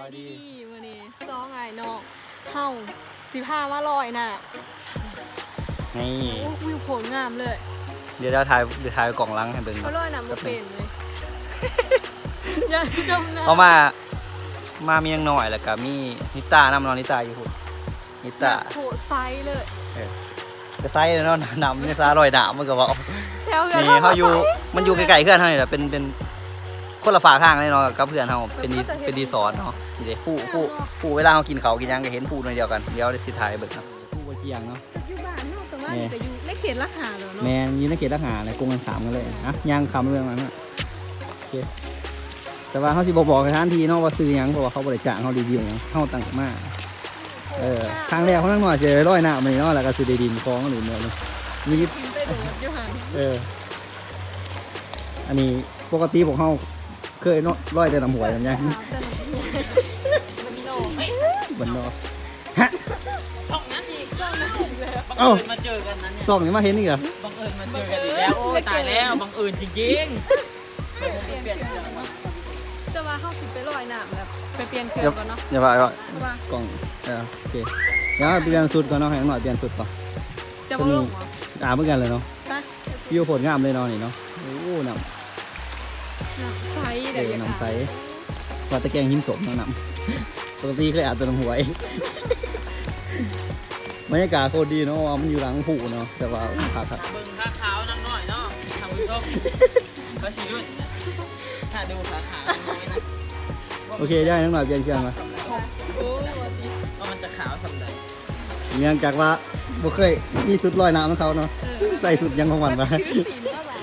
บายดีมื้อนี้ซองไอ้นอกเฮาสิพามาลอยน่ะนี่ โอ้วิวโผลงามเลยเดี๋ยวเราถ่ายเดี๋ยวถ่ายกล่องลังให้เบิ่งเขาเนาะลอยน่ะบ่เป็นเลยอย่าจมน้ำเอามา มามียังหน่อยแล้วก็มีนิตานำนอนนิตาอยู่พุ่นนิตาโหไซส์เลยก็ไซส์เนาะนำนิตาลอยหนามมันก็บอกแถวกันนี่เขาอยู่มันอยู่ไกลๆเพื่อนเขานี่แหละเป็นเป็น คนละฝากทางเลยเนาะกับเพื่อนเขาเป็นดีเป็นดีสอนเนาะนี่เด้ผู้ผู้ผู้เวลาเขากินเขาวกินหยังก็เห็นผู้ในเดียวกันเดี๋ยวได้สิถ่ายเบิ่งเนาะผู้บ่เที่ยงเนาะอยู่บ้านเนาะแต่ว่านี่นี่ก็อยู่ในเขตละหาแล้วเนาะแมนยืนในเขตทหารเลยกงกันขามกันเลยนะย่างคำเรื่องนั้นนะโอเคแต่ว่าเขาสิบอกบอกสถานที่เนาะว่าซื้อหยังเพราะว่าเขาบริจาคเขารีวิวหยังเขาต่างมากเออครั้งแรกเขานั่งหน่อยเจอร้อยหน้ามันนี่เนาะแล้วก็ซื้อได้ดินคลองหรือเมืองนี่มีกินไปโดดอยู่ห่างเอออันนี้ปกติพวกเขา เคยเนาะร้อยแต่ลำหวยลำยังมันโหนกบนเนาะช่องนั้นอีกเจ้าหน้าที่เลยบังเอ้าเอิญมาเจอกันนั้นเนี่ยส่องนี่มาเห็นนี่เหรอบังเอิญมาเจอกันอีกแล้วโอ้ยตายแล้วบังเอิญจริงๆเปลี่ยนเรื่องมาแต่ว่าเฮาสิไปลอยน้ำแบบไปเปลี่ยนเครื่องก่อนเนาะอย่าไปว่าเพราะว่ากล่องเออโอเคเดี๋ยวเปลี่ยนสุดก่อนเนาะให้หน่อยเปลี่ยนสุดก่อนจะบ่ลงเหรออ่าเหมือนกันเลยเนาะไปวิวผลงามเลยเนาะนี่เนาะโอ้น้ำน้ำไฟ เอเดี๋ยวออย่าน้ำใสว่าตะแกรงหินสมเนาะน้ำปกติเคยอาจจะน้ำหวยบรรยากาศโคตรดีเนาะว่ามันอยู่หลังผูเนาะแต่ว่าขาดถ้าเบิ่งขาขาวน้ำหน่อยเนาะทำผู้ชมก็ชีรุ่นถ้าดูขาขาวน้อยนะโอเคได้น้องหน่อยเปลี่ยนเครื่องมาโอ้ยว่าสิว่ามันจะขาวสำใดเนื่องจากว่าบ่เคยมีสุดลอยน้ำของเขาเนาะเออใส่สุดยังของมันมา คือสีเท่าไหร่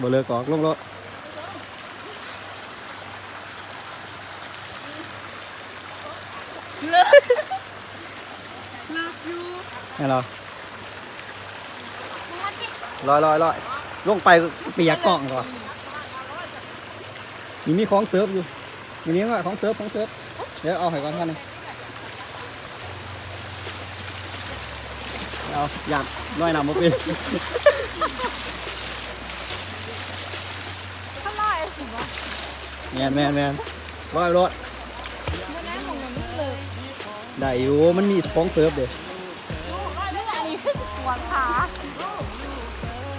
บ่เลิกออกลงรถเลิกอยู่ให้เราลอยลอยลอยลงไปเปียกกล่องก่อนนี่มีของเซิร์ฟอยู่มีนี้ว่าของเซิร์ฟของเซิร์ฟเดี๋ยวเอาให้ก่อนท่านหนึงเอาอยากลอยน้ำบ่เป็น ถ้าลอยสิบ่ แมนแมนแมนลอยรถมันแน่ของมันเลิกได้อยู่มันมีของเซิร์ฟเด้เรื่องอันนี้คือปวดขา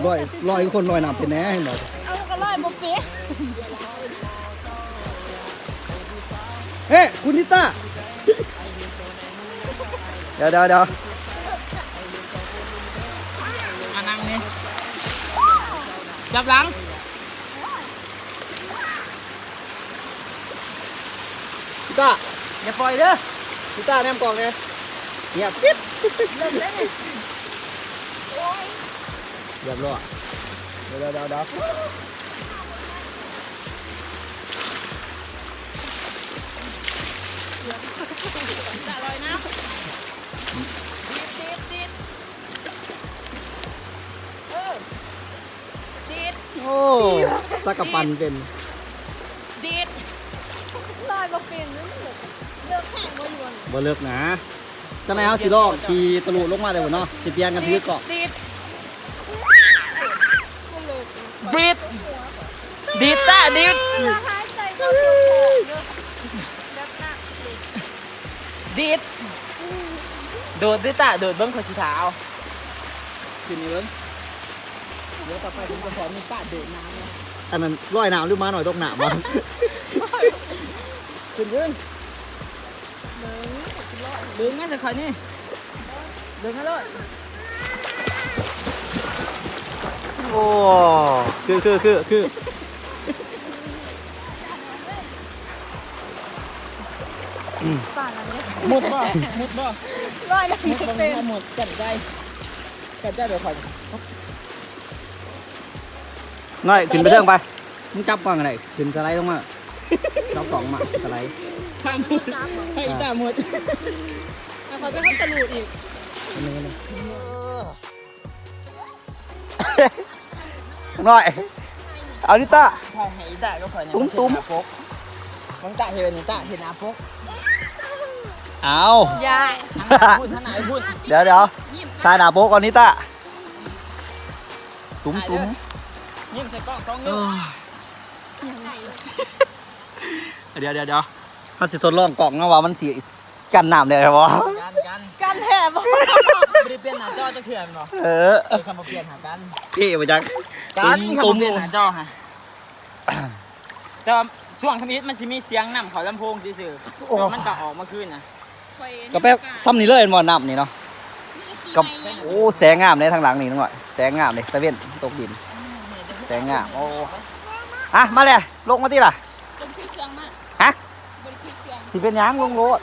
ลอยลอยคนลอยน้ำเป็นแน่เห็นบ่เอาก็ลอยบ่เป๊ะเฮ้คุณนิต้าเดี๋ยวเดี๋ยวเดี๋ยวมานั่งนี่จับหลัง นิต้าอย่าปล่อยเด้อนิต้าแนมกล่องเลยเงียบปิ๊บเรียบร้อยเดี๋ยวเดี๋ยวเดี๋ยวเดี๋ยวจะลอยน้ำติดติดเออติดโอ้สักกะปันเป็น บ่อยู่นบ่เลิกนะจังไหนเอาสิลอกขี่ตะลุลงมาได้บ่เนาะสิเปลี่ยนกันถือเกาะติดบ่เลิกดีดดีดจ้าดีดเวลาหายใจก็เสียวของเด้อแบบหนักเลยดีดโดดด้วยจ้าโดดเบิ้งขอสีเท้าขึ้นนี่เบิ่งเดี๋ยวต่อไปผมจะสอนมีป้าโดดน้ำนะอันนั้นลอยน้ำหรือมาหน่อยตกน้ำบ่ขึ้นเบิ้ง เบิ้งงั้นจะคอยนี่เบิ้งงั้นเลยโอ้คือคือคือคือป่านอันนี้มุดบ่มุดบ่ลอยแล้วมุดบ่บ่เป็นมุดกันใจกันใจเดี๋ยวคอยน้อยขึ้นไปเรื่องไปมึงจับกล่องอะไรขึ้นสไลด์ลงมาจับกล่องมาสไลด์ ข้ามมุดให้อีตามุดแล้วเขาจะเข้าตะลุดอีกน้อย เอานิต้าถ้าให้อีตาก็คอยเนี่ยตุ้มตุ้มนเห็นหน้าปกมึงตาเห็นอีตาเห็นหน้าปกเอา ยาพูดท่านไหนพูดเดี๋ยวเดี๋ยวทายดาโป๊กก่อนนิต้าตุ้มตุ้มยิ้มใส่กล้องสองนิ้วเดี๋ยวเดี๋ยวเดี๋ยว มันสิทดลองกล่องนะว่ามันสิกันน้ำได้บ่กันกันกันแถบไม่ได้เปลี่ยนหน้าจอจะเถื่อนหรอเออเออคำว่าเปลี่ยนหากันพี่มาจักกันตุ้มคำว่าเปลี่ยนหน้าจอฮะแต่ว่าช่วงทมิดมันจะมีเสียงนำเขาลำโพงซื่อๆแต่ว่ามันก็ออกมาคืนนะก็แป๊บซ้ำนี่เลยบ่น้ำนี่เนาะกับโอ้แสงงามเลยทางหลังนี่น้องหน่อยแสงงามเลยตะเวนตกดิน แสงงามโอ้อะมาเลยลงมาที่ล่ะเป็นพี่เครื่องมาก ฮะ บริพี่เครื่อง สิเป็นหยังลงโลด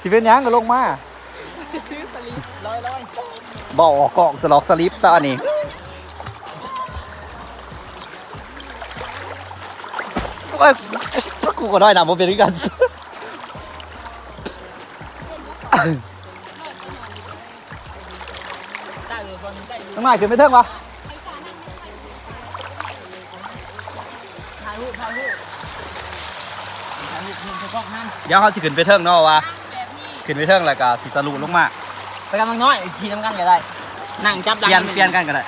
สิเป็นหยังก็ลงมาร้อยร้อยบ่ออกกล่องสลอกสลิปซะอันนี้โอ้ยกูก็ได้นะบ่เป็นคือกันได้เลยตอนนี้ได้อยู่น้องนายขึ้นไปเทิงวะถ่ายรูปถ่ายรูป เดี๋ยวเขาสิขึ้นไปเทิงเนาะว่าขึ้นไปเทิงแล้วก็สิตะลุลงมาไปกำลังน้อยทีน้ำกันก็ได้ นั่งจับเปลี่ยนเปลี่ยนกันก็ได้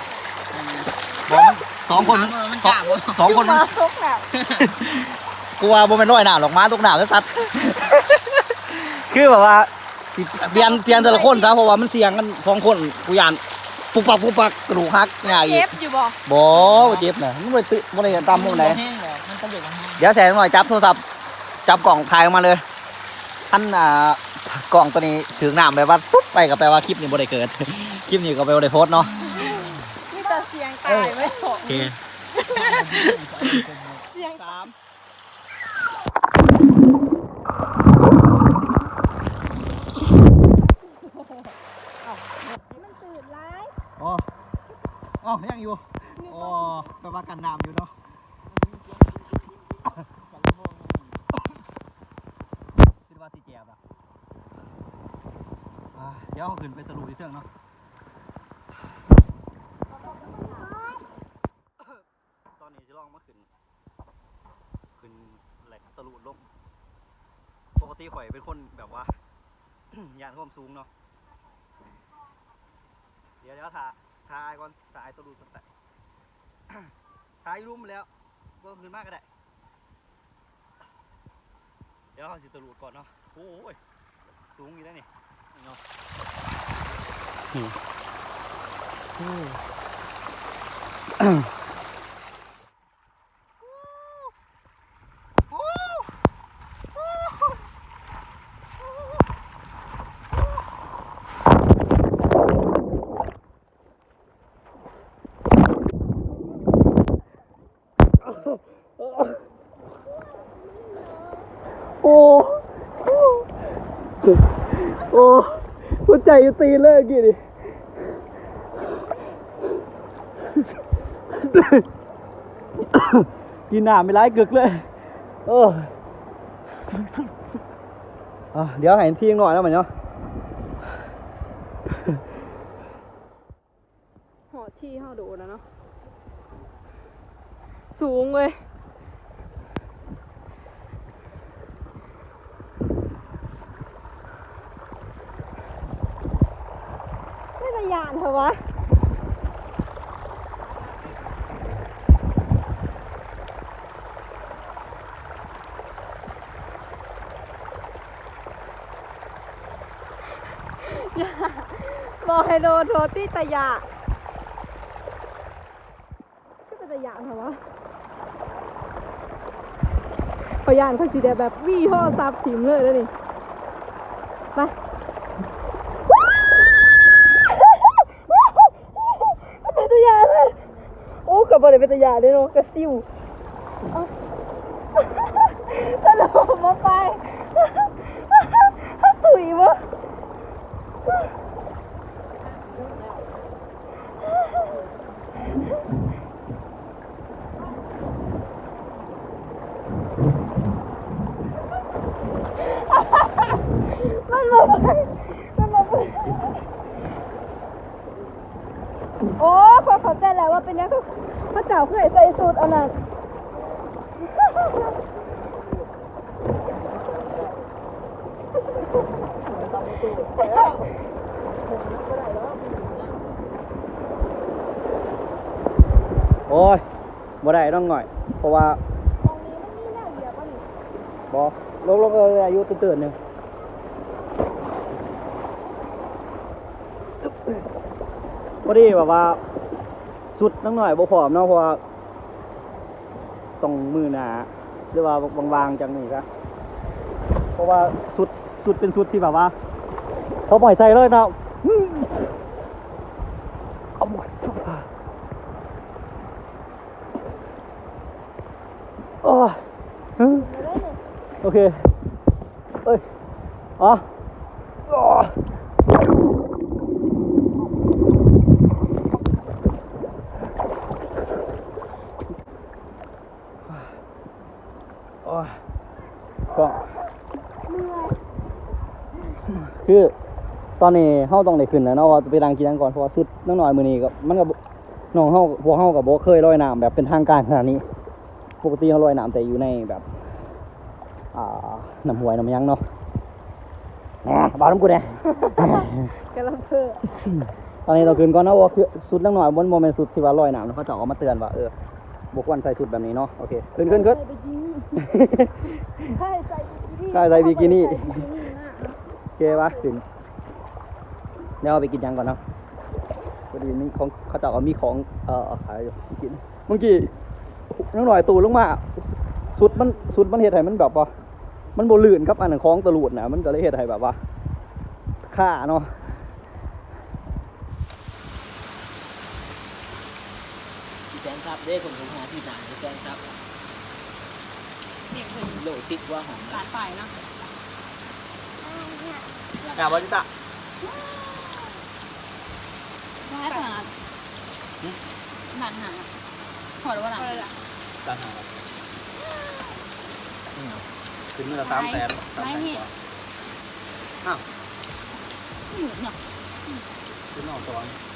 บอกมันสองคนมันสองกล้าบ่สองคนมันมาทุกแบบกูว่าบ่แม่นร้อยหนาหรอกมาทุกหนาแล้วตัด คือแบบว่าสิเปลี่ยนเปลี่ยนแต่ละคนซะเพราะว่ามันเสี่ยงกันสองคนกูยานปุกปักปุกปักกระดูกหักง่ายอีเจ็กบอยู่บ่บ่เจ็บน่ะมันได้ตึบ่ได้ตามมุมไหนแห้งเลยมันกระดูกมันแห้งเดี๋ยวแสงหน่อยจับโทรศัพท์ จับกล่องถ่ายออกมาเลยท่านอ่ากล่องตัวนี้ถึงน้ำแบบว่าตุ๊บไปก็แปลว่าคลิปนี้บ่ได้เกิด คลิปนี้ก็ไปบ่ได้โพสต์เนาะมีแต่เสียงตายไม่สนโอเคเสียงสามมันตื่นร้ายอ๋ออ๋อ ยังอยู่ อ๋อแปลว่ากันน้ำอยู่เนาะคิดว่าสิแจบอะอ่าเดี๋ยวเอาขึ้นไปตะลุยเรื่องเนาะตอนนี้จะลองมาขึ้น ขึ้น แหลกตะลุลงปกติข่อยเป็นคนแบบว่า ยานความสูงเนาะเดี๋ยวเดี๋ยวถ่ายถ่ายก่อนถ่ายตะลุสักแต่ถ่ายรุ่มแล้วเพิ่มขึ้นมากก็ได้ เดี๋ยวเขาสิตะลุก่อนเนาะโอ้ยสูงอยู่แล้วนี่เนาะนี่โอ้โอ้โอ้ โอ้หัวใจจะตีเลยกี่ดิกินหน้ำไม่ร้ายกึกเลยเออเดี๋ยวให้ทีงหน่อยแล้วมันเนาะหอที่เฮาดูนะเนาะสูงเว้ยไม่ตะยานเถอะวะอย่าบอกให้โดนโทษที่ตะยาก็เป็นตะยานเหรอวะพยานเขาสีแดงแบบวี่โทรศัพท์ถิ่มเลยแล้วนี่ ไป เป็นตะยานเลยโอ้กับบริ เป็นตะยาเลยเนาะกระซิวตลกมาไป ตุ๋ยวะ มันมาไปมันมาไปโอ้พอเข้าใจแล้วว่าเป็นยังเขาพระ เจ้าเคยใส่สูตรอันนั้นโอ้ยบ่ได้ต้องหน่อย เพราะว่าบอลงลงเอออายุตื่นๆหนึ่งพอดีแบบว่า สุดนังหน่อยบ่ผอมเนาะเพราะว่าต้องมือหนาหรือว่าบางๆจังนี่ซะเพราะว่าสุดสุดเป็นสุดที่แบบว่า เขาปล่อยใส่เลยเนาะอืมเอาหมดโอ้ยอืมมาเลยเนี่ยโอเคเอ้ยอ๋ออโอ้ย ก็คือตอนนี้เฮาต้องได้ขึ้นแล้วเนาะว่าไปดังกินกันก่อนเพราะว่าสุดน้องหน่อยมื้อนี้ก็มันก็บ่น้องเฮาพวกเฮาก็บ่เคยลอยน้ำแบบเป็นทางการขนาดนี้ ปกติเฮาลอยน้ำแต่อยู่ในแบบอ่าน้ำหวยน้ำหยังเนาะแหมบาน้ำกูเนี่ยกำลังเพื่อตอนนี้เราคืนก่อนนะว่าคือสุดนักหน่อยบนโมเมนต์สุดที่ว่าลอยน้ำแล้วเขาจะออกมาเตือนว่าเออ บกวันใส่สุดแบบนี้เนาะโอเคขึ้นขึ้นขึ้นใส่บิกินี่ใช่ใส่บิกินี่ใช่ใส่บิกินี่ใส่บิกินี่นะโอเคปะขึ้นเดี๋ยวเอาไปกินยังก่อนเนาะพอดีมีของเขาจะเอามีของเอ่อขายอยู่กินเมื่อกี้นักหน่อยตูลงมาสุดมันสุดมันเห็ดให้มันแบบว่ามันโบลื่นครับอันนั้นของตะลุดนะมันก็เลยเห็ดให้แบบว่าค่าเนาะ แซนซับได้ผมผมหาที่ไหนพี่แซนซับเนี่ยเพิ่นโหลดติดว่าของหลานฝ่ายเนาะอะบริษัทมาให้ถนัดหนันหาขอรู้ว่าหนันต่างหากถึงมือละสามแสนสามแสนกว่าอ้าวเหมือนเนาะขึ้นนอกตัวนี่เป็น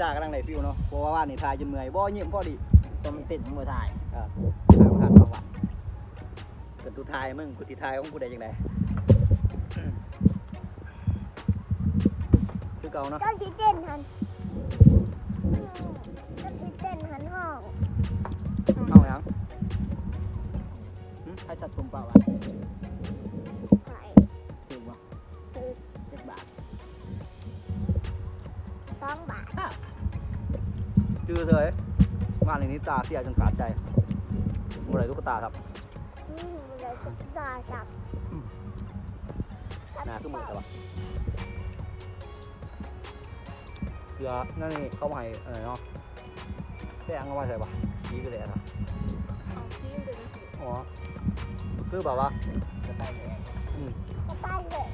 ตากำลังไหนฟิวเนาะเพราะว่าว่านี่ทายจนเมื่อยบ่เยี่ยมพอดีตัวมันติดมือถ่ายเออทางผ่านจังหวัดเกิดตูทายมึงกูติทายของกูได้ยังไงคือเก่าเนาะเจ้าที่เต้นหัน เลยงานนี้ตาเสียจนขาดใจเมื่อไรตุ๊กตาครับอืมเลยก็ตาจับหนาขึ้นมือแต่ว่าเสือนั่นนี่เข้ามาให้อะไรเนาะแป้งเอาไว้ใส่ปะยี่ก็เลยอะเอาที่เดี๋ยวนะอ๋อคือแบบว่าจะไปแดงก็ใต้เลย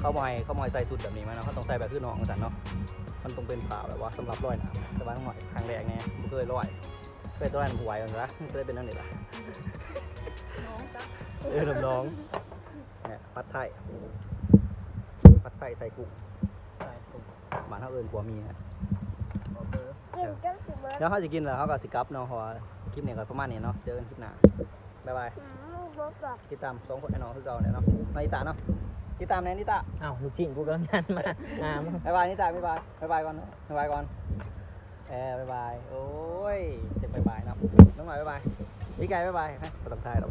เขาบอยเขาบอยใส่ชุดแบบนี้ไหมเนาะเขาต้องใส่แบบคือน้องกันเนาะ มันต้องเป็นผ้าแบบว่าสำหรับร้อยน้ำแต่ว่าหน่อยครั้งแรกเนี่ยไม่เคยร้อยเคยร้อยน้ำหวยกันซะเคยเป็นนั่นนี่แหละน้องจ้ะเออน้องเนี่ยพัดไทยพัดไทยใส่กุ้งใช่ถูกบ้านเขาเอิญกัวมีนะโอเคกินจนสิเบิร์ดแล้วเขาจะกินแล้วเขาก็สิกลับเนาะเพราะว่าคลิปนี้ก็ประมาณนี้เนาะเจอกันคลิปหน้าบ๊ายบายอืมเบิร์ดแบบติดตามสองคนไอ้น้องคือเก่าเนี่ยเนาะนานิตาเนาะ ติดตามแน่นิตาอ้าวลูกชิ้นกูกำลังยันมาอ่าบ๊ายบายนิตาบ๊ายบายบ๊ายบายก่อนบ๊ายบายก่อนเออบ๊ายบายโอ้ยเจ็บบ๊ายบายเนาะน้องหน่อยบ๊ายบายพี่ไก่บ๊ายบายให้ประทับทายเรา